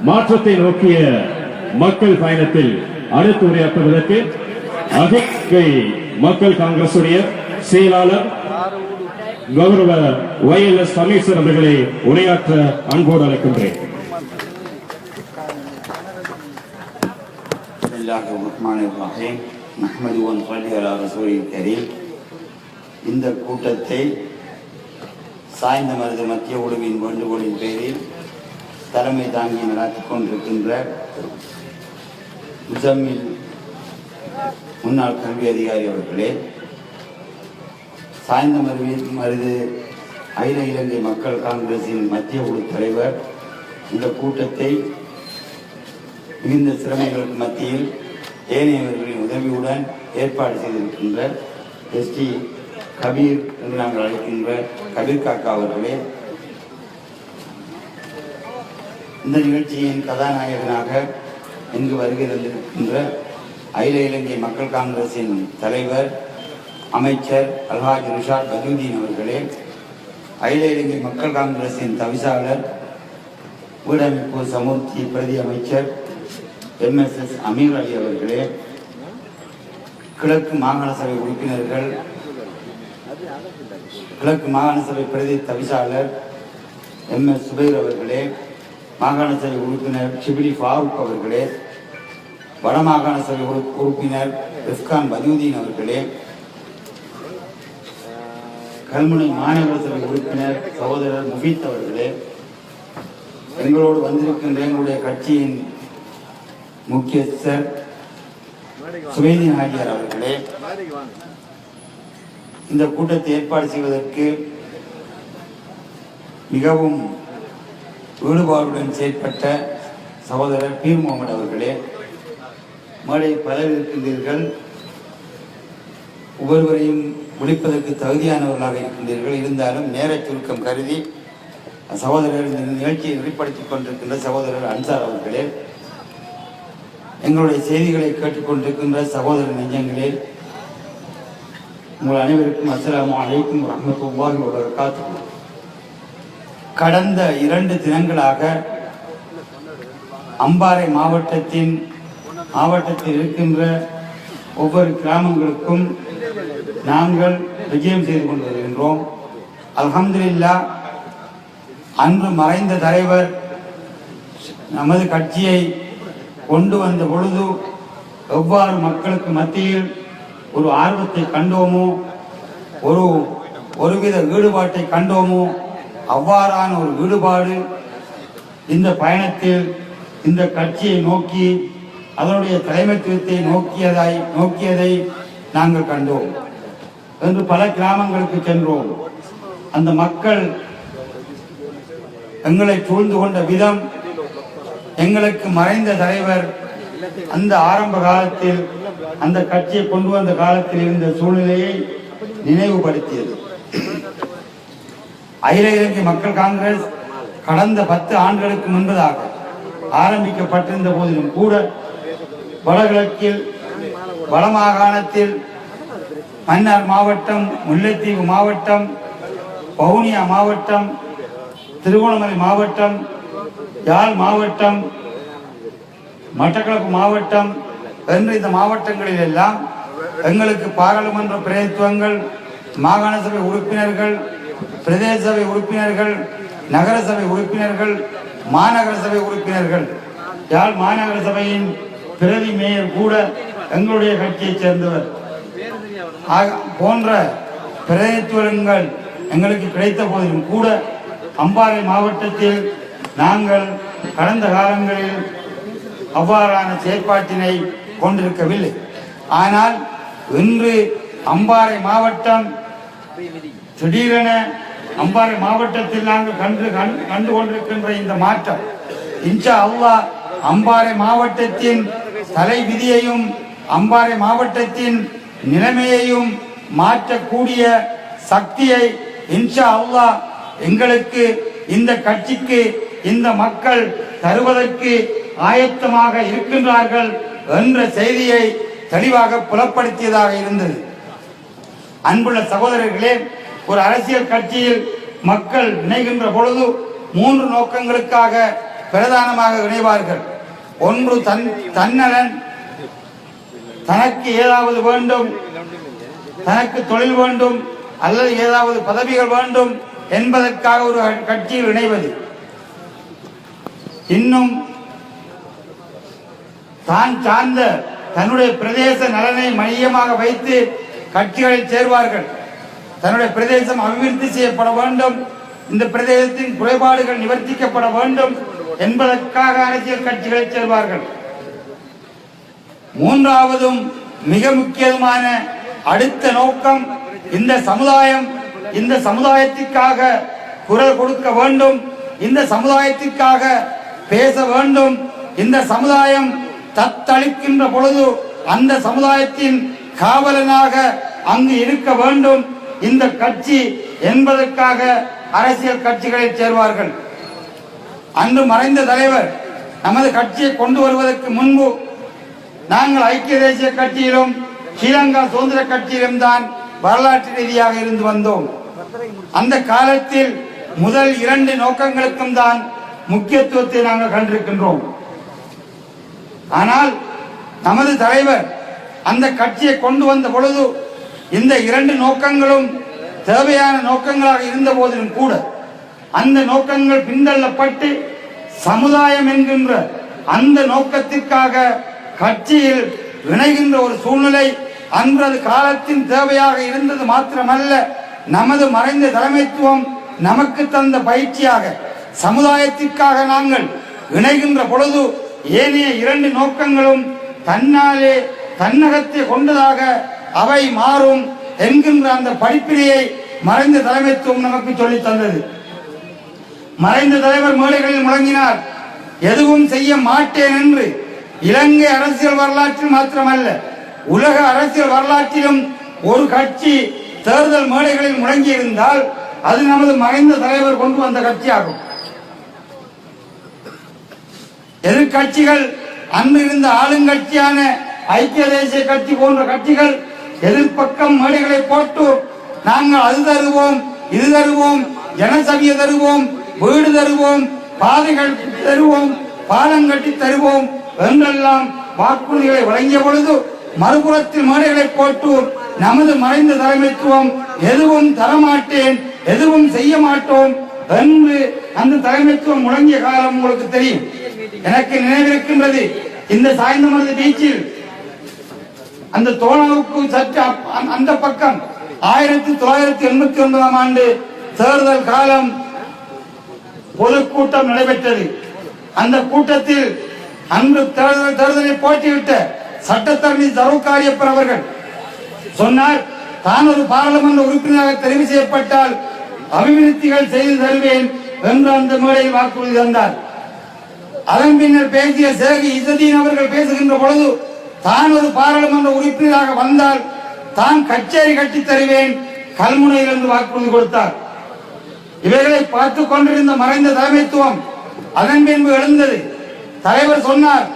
மாற்றத்தை நோக்கிய மக்கள் பயணத்தில் அடுத்து உரையாற்றுவதற்கு அகிக்கை மக்கள் காங்கிரசுடைய செயலாளர் கௌரவ ஒய் எல் எஸ் பரமேஸ்வரன் அவர்களை உரையாற்ற அன்போடு அழைக்கின்றேன். இந்த கூட்டத்தை சாய்ந்த மருது மத்திய குழுவின் வேண்டுகோளின் பேரில் தலைமை தாங்கி நடத்திக் கொண்டிருக்கின்ற முசம்மில் முன்னாள் கல்வி அதிகாரி அவர்களே சாய்ந்த மருவின் மருது அகில இலங்கை மக்கள் காங்கிரசின் மத்திய குழு தலைவர் இந்த கூட்டத்தை மிகுந்த சிறமைகளுக்கு மத்தியில் ஏனையவர்களின் உதவியுடன் ஏற்பாடு செய்திருக்கின்ற எஸ்டி கபீர் என்று நாங்கள் அழைக்கின்ற கபீர் காக்கா அவர்களே இந்த நிகழ்ச்சியின் கதாநாயகனாக இங்கு வருகை அகில இலங்கை மக்கள் காங்கிரசின் தலைவர் அமைச்சர் அல்ஹாஜ் ரிஷாத் பஜுதீன் அவர்களே அகில இலங்கை மக்கள் காங்கிரசின் தவிசாளர் வீடமைப்பு சமூர்த்தி பிரதி அமைச்சர் எம்எஸ்எஸ் அமீர் அலி அவர்களே கிழக்கு மாகாண சபை உறுப்பினர்கள் கிழக்கு மாகாண சபை பிரதி தவிசாளர் எம். எஸ். சுபைர் அவர்களே மாகாண சபை உறுப்பினர் ஷிபிலி ஃபாரூக் அவர்களே வடமாகாண சபை உறு- உறுப்பினர் இஸ்கான் பதியுதீன் அவர்களே கல்முனை மாநகர சபை உறுப்பினர் சகோதரர் முஃபீத் அவர்களே எங்களோடு வந்திருக்கின்ற எங்களுடைய கட்சியின் முக்கியஸ்தர் சுவேதின் நாயர் அவர்களே இந்த கூட்டத்தை ஏற்பாடு செய்வதற்கு மிகவும் ஈடுபாடுடன் செயற்பட்ட சகோதரர் பீர் முகமது அவர்களே மேடை பலர் இருக்கின்றீர்கள். ஒவ்வொருவரையும் ஒழிப்பதற்கு தகுதியானவர்களாக இருக்கின்றீர்கள். இருந்தாலும் நேர சுருக்கம் கருதி சகோதரர் இந்த நிகழ்ச்சியை வெளிப்படுத்திக் கொண்டிருக்கின்ற சகோதரர் அன்சார் அவர்களே எங்களுடைய செய்திகளை கேட்டுக்கொண்டிருக்கின்ற சகோதர நெஞ்சங்களே உங்கள் அனைவருக்கும் அஸ்லாம் அலைக்கும் ரஹ்மத்துல்லாஹி வ கடந்த இரண்டு தினங்களாக அம்பாறை மாவட்டத்தின் மாவட்டத்தில் இருக்கின்ற ஒவ்வொரு கிராமங்களுக்கும் நாங்கள் விஜயம் செய்து கொண்டு வருகின்றோம் அலமதுல்லா அன்று மறைந்த தலைவர் நமது கட்சியை கொண்டு வந்த பொழுது எவ்வாறு மக்களுக்கு மத்தியில் ஒரு ஆர்வத்தை கண்டோமோ? ஒரு ஒருவித ஈடுபாட்டை கண்டோமோ? அவ்வாறான ஒரு ஈடுபாடு இந்த பயணத்தில் இந்த கட்சியை நோக்கி அதனுடைய தலைமைத்துவத்தை நோக்கியதாய் நோக்கியதை நாங்கள் கண்டோம். என்று பல கிராமங்களுக்கு சென்றோம். அந்த மக்கள் எங்களை சூழ்ந்து கொண்ட விதம் எங்களுக்கு மறைந்த தலைவர் அந்த ஆரம்ப காலத்தில் அந்த கட்சியை கொண்டு வந்த காலத்தில் இருந்த சூழ்நிலையை நினைவுபடுத்தியது. அகில இலங்கை மக்கள் காங்கிரஸ் கடந்த பத்து ஆண்டுகளுக்கு முன்பதாக ஆரம்பிக்கப்பட்டிருந்த போதிலும் கூட வடகிழக்கில் வடமாகாணத்தில் மன்னார் மாவட்டம் முல்லைத்தீவு மாவட்டம் வவுனியா மாவட்டம் திருகோணமலை மாவட்டம் யாழ் மாவட்டம் மட்டக்களப்பு மாவட்டம் என்று இந்த மாவட்டங்களில் எல்லாம் எங்களுக்கு பாராளுமன்ற பிரதித்துவங்கள் மாகாண சபை உறுப்பினர்கள் பிரதேச சபை உறுப்பினர்கள் நகர சபை உறுப்பினர்கள் மாநகர சபை உறுப்பினர்கள். யாழ் மாநகர சபையின் பிரதி மேயர் கூட எங்களுடைய கட்சியைச் சேர்ந்தவர். ஆக- போன்ற பிரதித்துவங்கள் எங்களுக்கு கிடைத்த போதிலும் கூட அம்பாறை மாவட்டத்தில் நாங்கள் கடந்த காலங்களில் அவ்வாறான செயற்பாட்டினை கொண்டிருக்கவில்லை. ஆனால் இன்று அம்பாறை மாவட்டம் திடீரென அம்பாறை மாவட்டத்தில் நாங்கள் கண்டு கண்- கண்டு கொண்டிருக்கின்ற இந்த மாற்றம். இன்ஷா அல்லா அம்பாறை மாவட்டத்தின் தலை விதியையும் அம்பாறை மாவட்டத்தின் நிலைமையையும் மாற்றக்கூடிய சக்தியை இன்ஷா அல்லா எங்களுக்கு இந்த கட்சிக்கு இந்த மக்கள் தருவதற்கு ஆயத்தமாக இருக்கின்றார்கள் என்ற செய்தியை தெளிவாக புலப்படுத்தியதாக இருந்தது. அன்புள்ள சகோதரர்களே ஒரு அரசியல் கட்சியில் மக்கள் இணைகின்ற பொழுது மூன்று நோக்கங்களுக்காக பிரதானமாக இணைவார்கள். ஒன்று தன் தன்னலன் தனக்கு ஏதாவது வேண்டும் தனக்கு தொழில் வேண்டும் அல்லது ஏதாவது பதவிகள் வேண்டும் என்பதற்காக ஒரு கட்சியில் இணைவது. இன்னும் தான் சார்ந்த தன்னுடைய பிரதேச நலனை மையமாக வைத்து கட்சிகளில் சேர்வார்கள். தன்னுடைய பிரதேசம் அபிவிருத்தி செய்யப்பட வேண்டும். இந்த பிரதேசத்தின் குறைபாடுகள் நிவர்த்திக்கப்பட வேண்டும் என்பதற்காக அரசியல் கட்சிகளில் சேர்வார்கள் மூன்றாவதும் மிக முக்கியமான அடுத்த நோக்கம் இந்த சமுதாயம் இந்த சமுதாயத்திற்காக குரல் கொடுக்க வேண்டும். இந்த சமுதாயத்திற்காக பேச வேண்டும். இந்த சமுதாயம் தத்தளிக்கின்ற பொழுது அந்த சமுதாயத்தின் காவலனாக அங்கு இருக்க வேண்டும். இந்த கட்சி என்பதற்காக அரசியல் கட்சிகளில் சேர்வார்கள். அன்று மறைந்த தலைவர் நமது கட்சியை கொண்டு வருவதற்கு முன்பு நாங்கள் ஐக்கிய தேசிய கட்சியிலும் ஸ்ரீலங்கா சுதந்திர கட்சியிலும் தான் வரலாற்று ரீதியாக இருந்து வந்தோம். அந்த காலத்தில் முதல் இரண்டு நோக்கங்களுக்கும் தான் முக்கியத்துவத்தை நாங்கள் கண்டிருக்கின்றோம். ஆனால் நமது தலைவர் அந்த கட்சியை கொண்டு வந்த பொழுது இந்த இரண்டு நோக்கங்களும் தேவையான நோக்கங்களாக இருந்த போதிலும் கூட அந்த நோக்கங்கள் பின்தள்ளப்பட்டு சமுதாயம் என்கின்ற அந்த நோக்கத்திற்காக கட்சியில் இணைகின்ற ஒரு சூழ்நிலை அன்றது காலத்தின் தேவையாக இருந்தது மாத்திரமல்ல நமது மறைந்த தலைமைத்துவம் நமக்கு தந்த பயிற்சியாக சமுதாயத்திற்காக நாங்கள் இணைகின்ற பொழுது ஏனைய இரண்டு நோக்கங்களும் தன்னாலே தன்னகத்தை கொண்டதாக அவை மாறும் என்கின்ற அந்த படிப்பினையை மறைந்த தலைமைத்துவம் நமக்கு சொல்லி தந்தது. மறைந்த தலைவர் மேடைகளில் முழங்கினார் எதுவும் செய்ய மாட்டேன் என்று. இலங்கை அரசியல் வரலாற்றில் மாத்திரமல்ல உலக அரசியல் வரலாற்றிலும் ஒரு கட்சி தேர்தல் மேடைகளில் முழங்கியிருந்தால் அது நமது மறைந்த தலைவர் கொண்டு வந்த கட்சியாகும். எதிர்கட்சிகள் அன்று இருந்த ஆளுங்கட்சியான ஐக்கிய தேசிய கட்சி போன்ற கட்சிகள் எதிர்ப்பக்கம் மேடைகளை போட்டு நாங்கள் அது தருவோம் இது தருவோம் ஜனசபையை தருவோம் வீடு தருவோம் பாதைகள் தருவோம் பாலம் கட்டி தருவோம் என்றெல்லாம் வாக்குறுதிகளை வழங்கிய பொழுது மறுபுறத்தில் மேடைகளை போட்டு நமது மறைந்த தலைமைத்துவம் எதுவும் தரமாட்டேன் எதுவும் செய்ய மாட்டோம் என்று அந்த தலைமைத்துவம் முழங்கிய காலம் உங்களுக்கு தெரியும். எனக்கு நினைவிருக்கின்றது இந்த சாய்ந்தமரது பீச்சில் அந்த தோணாவுக்கு சற்று அந்த- அந்த பக்கம் ஆயிரத்தி தொள்ளாயிரத்தி எண்பத்தி ஒன்பதாம் ஆண்டு தேர்தல் காலம் பொதுக்கூட்டம் நடைபெற்றது. அந்த கூட்டத்தில் அன்று தேர்தல் தேர்தலில் போட்டியிட்ட சட்டத்தரணி தருக்காரியப்பர் அவர்கள் சொன்னார் தான் ஒரு பாராளுமன்ற உறுப்பினராக தெரிவு செய்யப்பட்டால் அபிவிருத்திகள் செய்து தருவேன் என்று அந்த மேடையில் வாக்குறுதி தந்தார். அதன் பின்னர் பேசிய சேகி இசதீன் அவர்கள் பேசுகின்ற பொழுது தான் ஒரு பாராளுமன்ற உறுப்பினராக வந்தால் தான் கச்சேரி கட்டி தருவேன் கல்முனையிலிருந்து வாக்குறுதி கொடுத்தார். இவைகளை பார்த்து கொண்டிருந்த மறைந்த தலைமைத்துவம் அதன் பின்பு எழுந்தது. தலைவர் சொன்னார்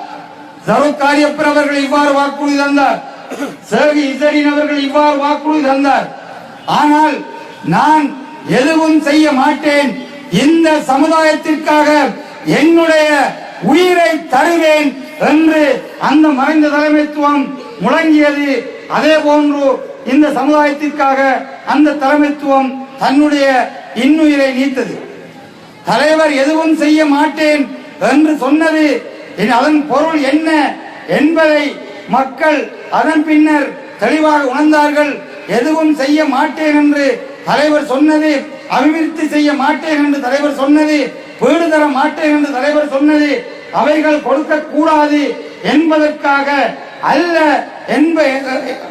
சரோக்காரியப்பர் அவர்கள் இவ்வாறு வாக்குறுதி தந்தார். சேகி இசரின் அவர்கள் இவ்வாறு வாக்குறுதி தந்தார். ஆனால் நான் எதுவும் செய்ய மாட்டேன். இந்த சமுதாயத்திற்காக என்னுடைய உயிரை தருவேன் என்று அந்த மறைந்த தலைமைத்துவம் முழங்கியது. அதே போன்று இந்த சமுதாயத்திற்காக அந்த தலைமைத்துவம் தன்னுடைய இன்னுயிரை நீத்தது. தலைவர் எதுவும் செய்ய மாட்டேன் என்று சொன்னது. அதன் பொருள் என்ன என்பதை மக்கள் அதன் பின்னர் தெளிவாக உணர்ந்தார்கள். எதுவும் செய்ய மாட்டேன் என்று தலைவர் சொன்னது. அபிவிருத்தி செய்ய மாட்டேன் என்று தலைவர் சொன்னது. வீடு தர மாட்டேன் என்று தலைவர் சொன்னது. அவைகள் கொடுக்க கூடாது என்பதற்காக அல்ல என்ப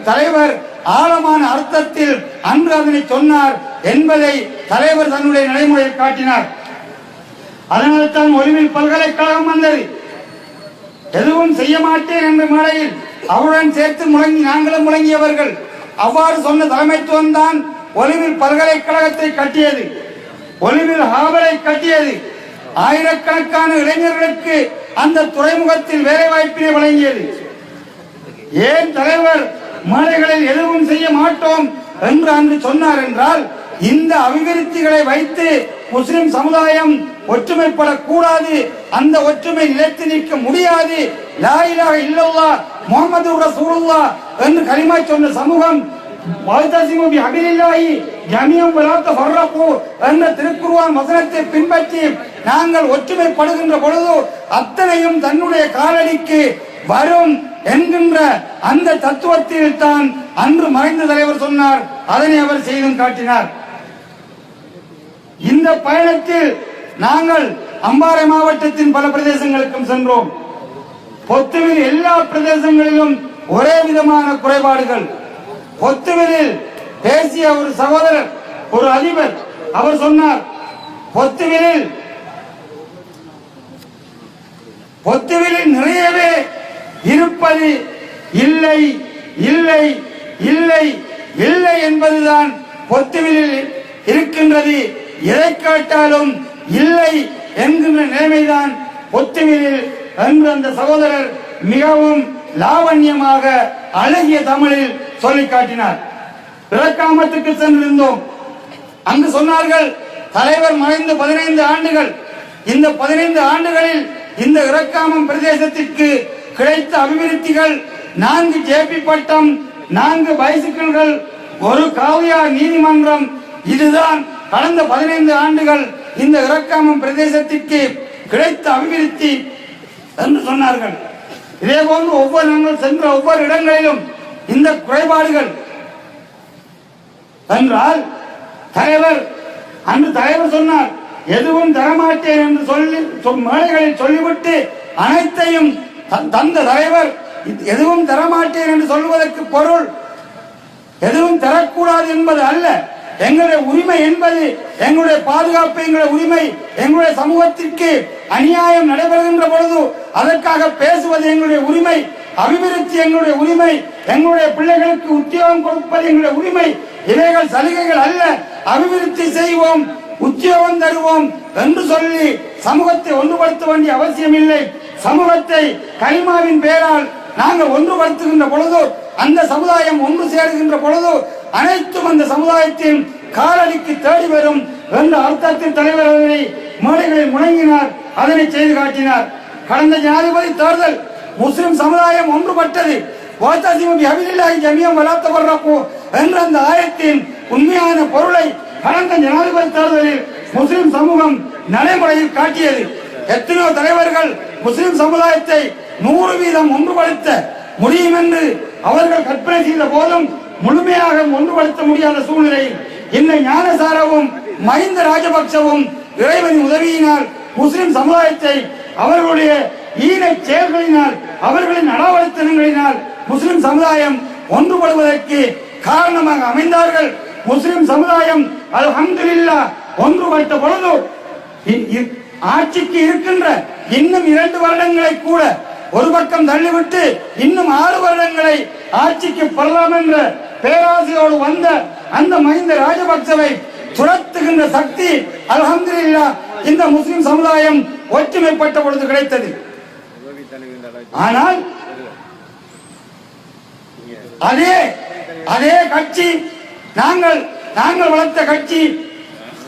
தலைவர் ஆழமான அர்த்தத்தில் அன்று அதனை சொன்னார் என்பதை தலைவர் தன்னுடைய நடைமுறையில் காட்டினார். அதனால் தான் ஒளிவில் பல்கலைக்கழகம் வந்தது. எதுவும் செய்ய மாட்டேன் என்ற மேடையில் அவருடன் சேர்த்து முழங்கி நாங்களும் முழங்கியவர்கள். அவ்வாறு சொன்ன தலைமைத்துவம் தான் ஒளிவில் பல்கலைக்கழகத்தை கட்டியது. ஒளிவில் ஹாவலை கட்டியது. ஆயிரக்கணக்கான இளைஞர்களுக்கு அந்த துறைமுகத்தில் வேலை வாய்ப்பினை வழங்கியது. ஏன் தலைவர் மேடைகளில் எதுவும் செய்ய மாட்டோம் என்று அன்று சொன்னார் என்றால் இந்த அபிவிருத்திகளை வைத்து முஸ்லிம் சமுதாயம் ஒற்றுமைப்படக்கூடாது அந்த ஒற்றுமை நிலைத்து நிற்க முடியாது. லா இலாஹ முகமது முஹம்மது என்று கரிமா சொன்ன சமூகம் என்ற திருக்குருவான் வசனத்தை பின்பற்றி நாங்கள் ஒற்றுமைப்படுகின்ற பொழுது அத்தனையும் தன்னுடைய காலடிக்கு வரும் என்கின்ற அந்த தத்துவத்தில் தான் அன்று மறைந்த தலைவர் சொன்னார். அதனை அவர் செய்தும் காட்டினார். இந்த பயணத்தில் நாங்கள் அம்பாறை மாவட்டத்தின் பல பிரதேசங்களுக்கும் சென்றோம். பொத்துவில் எல்லா பிரதேசங்களிலும் ஒரே விதமான குறைபாடுகள். பொத்துவிலில் பேசிய ஒரு சகோதரர் ஒரு அதிபர் அவர் சொன்னார் பொத்துவிலில் பொத்துவிலில் நிறையவே இருப்பது இல்லை இல்லை இல்லை இல்லை என்பதுதான் பொத்துவிலில் இருக்கின்றது. எதை கேட்டாலும் இல்லை என்கின்ற நிலைமைதான் பொத்துவிலில் என்று அந்த சகோதரர் மிகவும் லாவண்யமாக அழகிய தமிழில் சொல்லி காட்டினார். விளக்காமத்துக்கு சென்றிருந்தோம். அங்கு சொன்னார்கள் தலைவர் மறைந்து பதினைந்து ஆண்டுகள். இந்த பதினைந்து ஆண்டுகளில் இந்த இறக்காமம் பிரதேசத்திற்கு கிடைத்த அபிவிருத்திகள் நான்கு ஜேபி பட்டம் நான்கு பைசிக்கிள்கள் ஒரு காவியார் நீதிமன்றம். இதுதான் கடந்த பதினைந்து ஆண்டுகள் இந்த இறக்காமம் பிரதேசத்திற்கு கிடைத்த அபிவிருத்தி என்று சொன்னார்கள். இதே போன்று ஒவ்வொரு நாங்கள் சென்ற ஒவ்வொரு இடங்களிலும் இந்த குறைபாடுகள் என்றால் தலைவர் அன்று தலைவர் சொன்னார் எதுவும் தரமாட்டேன் என்று சொல்லி சொல்- மேடைகளில் சொல்லிவிட்டு அனைத்தையும் தந்த தலைவர் எதுவும் தரமாட்டேன் என்று சொல்வதற்கு பொருள் எதுவும் தரக்கூடாது என்பது அல்ல. எங்களுடைய உரிமை என்பது எங்களுடைய பாதுகாப்பு எங்களுடைய உரிமை எங்களுடைய சமூகத்திற்கு அநியாயம் நடைபெறுகின்ற பொழுது அதற்காக பேசுவது எங்களுடைய உரிமை அபிவிருத்தி எங்களுடைய உரிமை எங்களுடைய பிள்ளைகளுக்கு உத்தியோகம் கொடுப்பது எங்களுடைய உரிமை. இவைகள் சலுகைகள் அல்ல. அபிவிருத்தி செய்வோம். உத்தியோகம் தருவோம் என்று சொல்லி சமூகத்தை ஒன்றுபடுத்த வேண்டிய அவசியம் இல்லை சமூகத்தை கலிமாவின் பெயரால் நாங்கள் ஒன்றுபடுத்துகின்ற பொழுது அந்த சமுதாயம் ஒன்று சேருகின்ற பொழுது அனைத்தும் அந்த சமுதாயத்தின் காலடிக்கு தேடி வரும் என்ற அர்த்தத்தில் தலைவர் அதனை மேடைகளை முழங்கினார் அதனை செய்து காட்டினார். கடந்த ஜனாதிபதி தேர்தல் முஸ்லிம் சமுதாயம் ஒன்றுபட்டது. வாத்தாசிமபி அபிலில்லாஹி ஜமியம் வளர்த்தவர்றப்போ என்ற அந்த ஆயத்தின் உண்மையான பொருளை கடந்த ஜனாதிபதி தேர்தலில் முஸ்லிம் சமூகம் நடைமுறையில் காட்டியது. எத்தனையோ தலைவர்கள் முஸ்லிம் சமுதாயத்தை நூறு வீதம் ஒன்றுபடுத்த முடியும் என்று அவர்கள் கற்பனை செய்த போதும் முழுமையாக ஒன்றுபடுத்த முடியாத சூழ்நிலையில் இன்னை ஞானசாரவும் மஹிந்த ராஜபக்சவும் இறைவனின் உதவியினால் முஸ்லிம் சமுதாயத்தை அவர்களுடைய ஈன செயல்களினால் அவர்களின் நடவடித்தனங்களினால் முஸ்லிம் சமுதாயம் ஒன்றுபடுவதற்கு காரணமாக அமைந்தார்கள். முஸ்லிம் சமுதாயம் அல்ஹம்துலில்லாஹ் ஒன்றுபட்ட பொழுது இ- ஆட்சிக்கு இருக்கின்ற இன்னும் இரண்டு வருடங்களை கூட ஒரு பக்கம் தள்ளிவிட்டு இன்னும் ஆறு வருடங்களை ஆட்சிக்கு பெறலாம் என்ற பேராசையோடு வந்த அந்த மஹிந்த ராஜபக்சவை துரத்துகின்ற சக்தி அல்ஹம்துலில்லாஹ் இந்த முஸ்லிம் சமுதாயம் ஒற்றுமைப்பட்ட பொழுது கிடைத்தது. ஆனால் அதே அதே கட்சி நாங்கள் நாங்கள் வளர்த்த கட்சி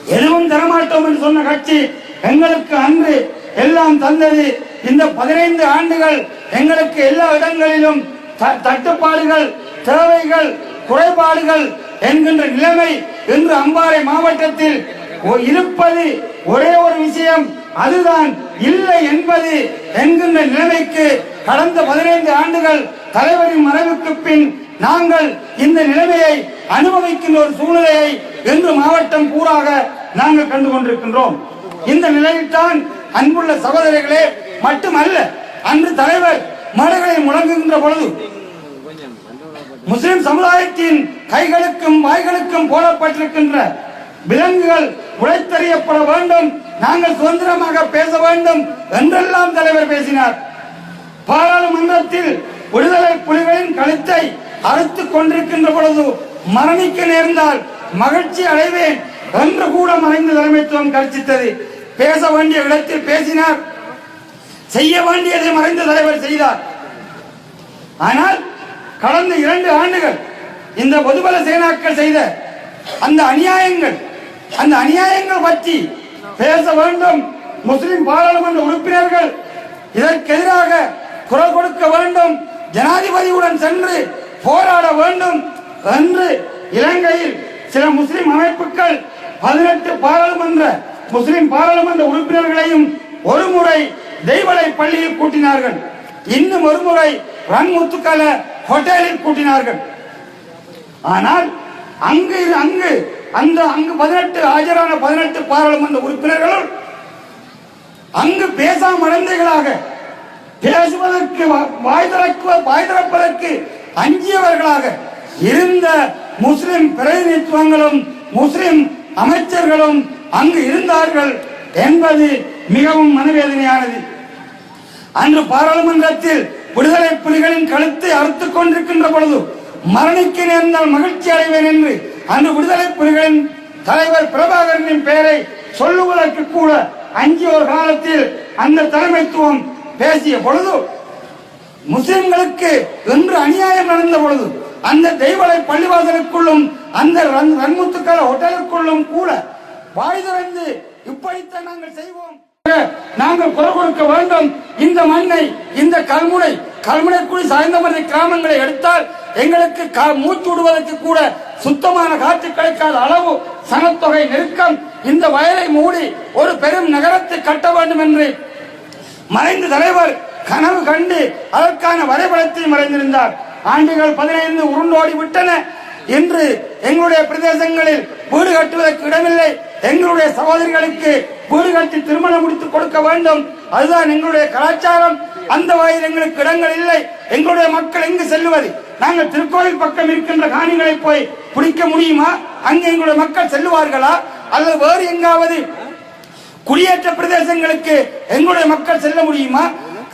எதுவும் தரமாட்டோம் என்று சொன்ன கட்சி எங்களுக்கு அன்று எல்லாம் தந்தது. இந்த பதினைந்து ஆண்டுகள் எங்களுக்கு எல்லா இடங்களிலும் த- தட்டுப்பாடுகள் தேவைகள் குறைபாடுகள் என்கின்ற நிலைமை இன்று அம்பாறை மாவட்டத்தில் ஒ- இருப்பது ஒரே ஒரு விஷயம். அதுதான் இல்லை என்பது என்கின்ற நிலைமைக்கு கடந்த பதினைந்து ஆண்டுகள் தலைவரின் மறைவுக்கு பின் நாங்கள் இந்த நிலைமையை அனுபவிக்கின்ற ஒரு சூழ்நிலையை இன்று மாவட்டம் பூராக நாங்கள் கண்டு கொண்டிருக்கின்றோம். இந்த நிலையில்தான் அன்புள்ள சகோதரிகளே மட்டுமல்ல அன்று தலைவர் மலைகளை முழங்குகின்ற பொழுது முஸ்லிம் சமுதாயத்தின் கைகளுக்கும் வாய்களுக்கும் போடப்பட்டிருக்கின்ற விலங்குகள் உழைத்தறியப்பட வேண்டும் நாங்கள் சுதந்திரமாக பேச வேண்டும் என்றெல்லாம் தலைவர் பேசினார். பாராளுமன்றத்தில் விடுதலை புலிகளின் கழுத்தை அறுத்துக் கொண்டிருக்கின்ற பொழுது மரணிக்க நேர்ந்தால் மகிழ்ச்சி அடைவேன் என்று கூட மறைந்த தலைமைத்துவம் கர்ச்சித்தது பேச வேண்டிய இடத்தில் பேசினார். செய்ய வேண்டியதை மறைந்த தலைவர் செய்தார். ஆனால் கடந்த இரண்டு ஆண்டுகள் இந்த பொதுபல சேனாக்கள் செய்த அந்த அநியாயங்கள் அந்த அநியாயங்கள் பற்றி பேச வேண்டும். முஸ்லிம் பாராளுமன்ற உறுப்பினர்கள் இதற்கெதிராக குரல் கொடுக்க வேண்டும். ஜனாதிபதியுடன் சென்று போராட வேண்டும் என்று இலங்கையில் சில முஸ்லிம் அமைப்புகள் பதினெட்டு பாராளுமன்ற முஸ்லிம் பாராளுமன்ற உறுப்பினர்களையும் ஒரு முறை தெய்வலை பள்ளியில் கூட்டினார்கள். இன்னும் ஒரு முறை ரன்முத்துக்கல ஹோட்டலில் கூட்டினார்கள். ஆனால் அங்கு அங்கு அந்த அங்கு பதினெட்டு ஆஜரான பதினெட்டு பாராளுமன்ற உறுப்பினர்களும் அங்கு பேசாம மடந்தைகளாக பேசுவதற்கு வாய் திறக்குவ வாய் திறப்பதற்கு அஞ்சியவர்களாக இருந்த முஸ்லிம் பிரதிநிதித்துவங்களும் முஸ்லிம் அமைச்சர்களும் அங்கு இருந்தார்கள் என்பது மிகவும் மனவேதனையானது. அன்று பாராளுமன்றத்தில் விடுதலை புலிகளின் கழுத்தை அறுத்துக் கொண்டிருக்கின்ற பொழுது மரணிக்க நேர்ந்தால் மகிழ்ச்சி அடைவேன் என்று அன்று விடுதலை புலிகளின் தலைவர் பிரபாகரனின் பெயரை சொல்லுவதற்கு கூட அஞ்சிய ஒரு காலத்தில் அந்த தலைமைத்துவம் பேசிய பொழுது முஸ்லிம்களுக்கு என்று அநியாயம் நடந்த பொழுது அந்த தெய்வலை பள்ளிவாசலுக்குள்ளும் அந்த ரன்- ரன்முத்துக்கள ஹோட்டலுக்குள்ளும் கூட வாய் திறந்து இப்படித்தான் நாங்கள் செய்வோம். நாங்கள் குரல் கொடுக்க வேண்டும். இந்த மண்ணை இந்த கல்முனை கல்முனைக்குடி சாய்ந்தமரை கிராமங்களை எடுத்தால் எங்களுக்கு கா- மூச்சு விடுவதற்கு கூட சுத்தமான காற்று கிடைக்காத அளவு சனத்தொகை நெருக்கம் இந்த வயலை மூடி ஒரு பெரும் நகரத்தை கட்ட வேண்டும் என்று மறைந்த தலைவர் கனவு கண்டு அதற்கான வரைபடத்தை மறைந்திருந்தார் ஆண்டுகள் பதினைந்து உருண்டோடி விட்டன. இன்று எங்களுடைய பிரதேசங்களில் வீடு கட்டுவதற்கு இடமில்லை. எங்களுடைய சகோதரிகளுக்கு வீடு கட்டி திருமணம் முடித்து கொடுக்க வேண்டும். அதுதான் எங்களுடைய கலாச்சாரம். அந்த வகையில் எங்களுக்கு இடங்கள் இல்லை. எங்களுடைய மக்கள் எங்கு செல்லுவது? நாங்கள் திருக்கோயில் பக்கம் இருக்கின்ற காணிகளை போய் பிடிக்க முடியுமா? அங்கே எங்களுடைய மக்கள் செல்லுவார்களா? அல்லது வேறு எங்காவது குடியேற்ற பிரதேசங்களுக்கு எங்களுடைய மக்கள் செல்ல முடியுமா?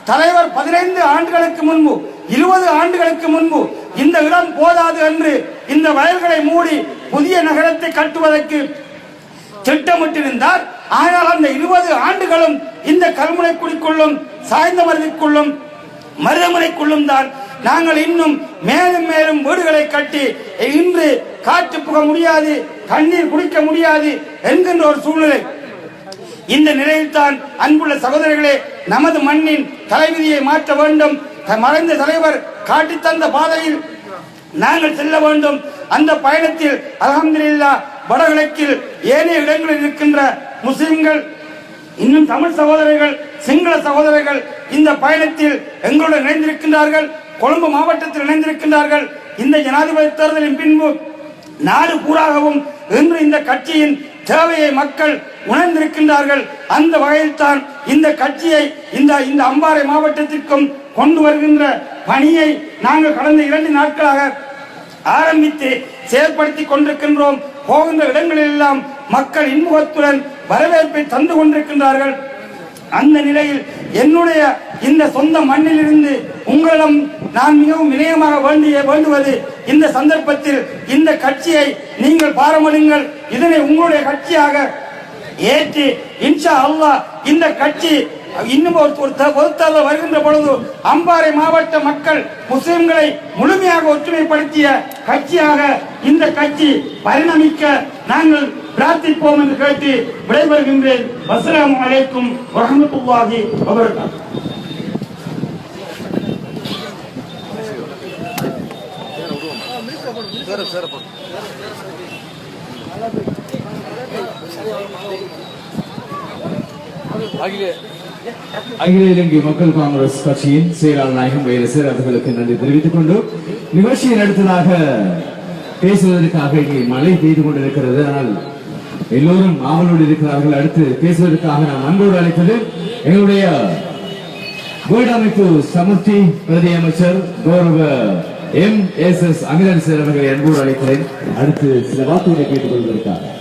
தலைவர் பதினைந்து ஆண்டுகளுக்கு முன்பு இருபது ஆண்டுகளுக்கு முன்பு இந்த இடம் போதாது என்று இந்த வயல்களை மூடி புதிய நகரத்தை கட்டுவதற்கு திட்டமிட்டிருந்தார். ஆனால் அந்த இருபது ஆண்டுகளும் இந்த கல்முனைக்குடிக்குள்ளும் சாய்ந்த மருதிக்குள்ளும் மருதமனைக்குள்ளும் தான். நாங்கள் இன்னும் மேலும் மேலும் வீடுகளை கட்டி இன்று காற்று புக முடியாது தண்ணீர் குடிக்க முடியாது என்கின்ற ஒரு சூழ்நிலை இந்த நிலையில்தான் அன்புள்ள சகோதரர்களே நமது மண்ணின் தலைவிதியை மாற்ற வேண்டும். மறைந்த தலைவர் காட்டித் தந்த பாதையில் நாங்கள் செல்ல வேண்டும். அந்த பயணத்தில் அலமதுல்லா வடகிழக்கில் ஏனைய இடங்களில் இருக்கின்ற முஸ்லிம்கள் இன்னும் தமிழ் சகோதரர்கள் சிங்கள சகோதரர்கள் இந்த பயணத்தில் எங்களுடன் இணைந்திருக்கின்றார்கள். கொழும்பு மாவட்டத்தில் இணைந்திருக்கின்றார்கள். இந்த ஜனாதிபதி தேர்தலின் பின்பு நாடு பூராகவும் இன்று இந்த கட்சியின் தேவையை மக்கள் உணர்ந்திருக்கின்றார்கள். அந்த வகையில்தான் இந்த கட்சியை இந்த இந்த அம்பாறை மாவட்டத்திற்கும் கொண்டு வருகின்ற பணியை நாங்கள் கடந்த இரண்டு நாட்களாக ஆரம்பித்து செயல்படுத்தி கொண்டிருக்கின்றோம். போகின்ற இடங்களிலெல்லாம் மக்கள் இன்முகத்துடன் வரவேற்பை தந்து கொண்டிருக்கின்றார்கள். அந்த நிலையில் என்னுடைய இந்த சொந்த மண்ணிலிருந்து உங்களிடம் நான் மிகவும் வினயமாக வேண்டிய வேண்டுவது இந்த சந்தர்ப்பத்தில் இந்த கட்சியை நீங்கள் பாரமளிங்கள் இதனை உங்களுடைய கட்சியாக ஏற்று இன்ஷா அல்லாஹ் இந்த கட்சி இன்னும் ஒரு ஒரு த- வருகின்ற பொழுது அம்பாறை மாவட்ட மக்கள் முஸ்லிம்களை முழுமையாக ஒற்றுமைப்படுத்திய கட்சியாக இந்த கட்சி பரிணமிக்க நாங்கள் பிரார்த்திப்போம் என்று கேட்டு விடைபெறுகின்றேன். அஸ்ஸலாமு அலைக்கும் வரஹ்மத்துல்லாஹி வபரகாத்துஹு அகில. இலங்கை மக்கள் காங்கிரஸ் கட்சியின் செயலாளர் நாயகம் வைரசர் அவர்களுக்கு நன்றி தெரிவித்துக் கொண்டு நிகழ்ச்சியை அடுத்ததாக பேசுவதற்காக இங்கே மழை பெய்து கொண்டிருக்கிறது. ஆனால் எல்லோரும் ஆவலோடு இருக்கிறார்கள். அடுத்து பேசுவதற்காக நான் அன்போடு அழைத்தது எங்களுடைய வேர்டு அமைப்பு சமுர்த்தி பிரதி அமைச்சர் கௌரவ M S S Amiran sir அவர்களை அன்போடு அழைக்கிறேன். அடுத்து சில வாக்குகளை கேட்டுக் கொள்வதற்காக